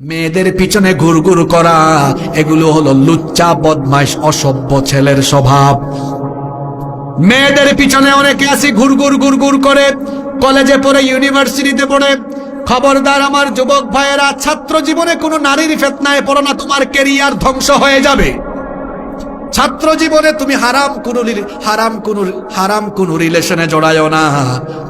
মেয়েদের পিছনে ঘুরঘুর করা, এগুলো হলো লুচ্চা বদমাস অসভ্য ছেলের স্বভাব। মেয়েদের পিছনে অনেকে আসি ঘুরঘুর ঘুরঘুর করে, কলেজে পড়ে, ইউনিভার্সিটিতে পড়ে। খবরদার আমার যুবক ভাইয়েরা, ছাত্র জীবনে কোনো নারীর ফেতনায় পড়ো না, তোমার কেরিয়ার ধ্বংস হয়ে যাবে। ছাত্র জীবনে তুমি হারাম কোনো হারাম কোনো হারাম কোনো রিলেশনে জড়ায়ও না।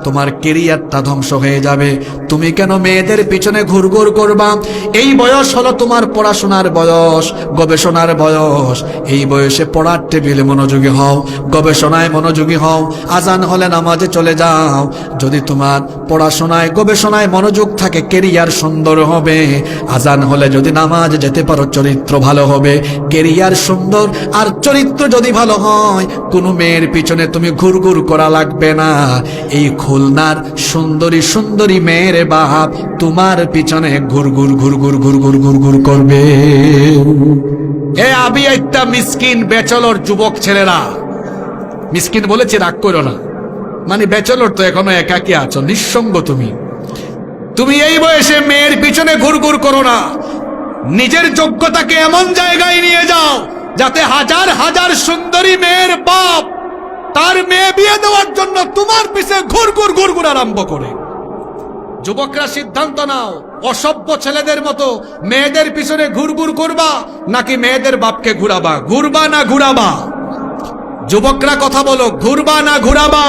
তোমার কেরিয়ারটা ধ্বংস হয়ে যাবে। তুমি কেন মেয়েদের পিছনে ঘুরঘুর করবা? এই বয়স হলো তোমার পড়াশোনার বয়স, গবেষণার বয়স। এই বয়সে পড়ার টেবিলে মনোযোগী হও, গবেষণায় মনোযোগী হও। আজান হলে নামাজে চলে যাও। যদি তোমার পড়াশোনায়, গবেষণায় মনোযোগ থাকে, কেরিয়ার সুন্দর হবে। আজান হলে যদি নামাজ যেতে পারো, চরিত্র ভালো হবে। কেরিয়ার সুন্দর, আর চরিত্র যদি ভালো হয়, কোনো মেয়ের পিছনে তুমি ঘুরঘুর করা লাগবে না। এই খুলনার সুন্দরী সুন্দরী মেয়ের বাপ তোমার পিছনে ঘুরঘুর ঘুরঘুর ঘুরঘুর ঘুরঘুর করবে। এ আবি, একটা মিসকিন বেচলর যুবক ছেলেরা। মিসকিন বলেছে, রাগ করো না। মানে ব্যাচলর তো এখনও একাকি আছো, নিঃসঙ্গ তুমি। তুমি এই বয়সে মেয়ের পিছনে ঘুরঘুর করো না। নিজের যোগ্যতাকে এমন জায়গায় নিয়ে যাও যাতে হাজার হাজার সুন্দরী মেয়ের বাপ তার মেয়ে বিয়ে দেওয়ার জন্য তোমার পিছে ঘুরঘুর ঘুরঘুর আরম্ভ করে। যুবকরা সিদ্ধান্ত নাও, অসভ্য ছেলেদের মতো মেয়েদের পিছনে ঘুরঘুর করবা নাকি মেয়েদের বাপকে ঘুরাবা? ঘুরবা না ঘুরাবা? যুবকরা কথা বলো, ঘুরবা না ঘুরাবা?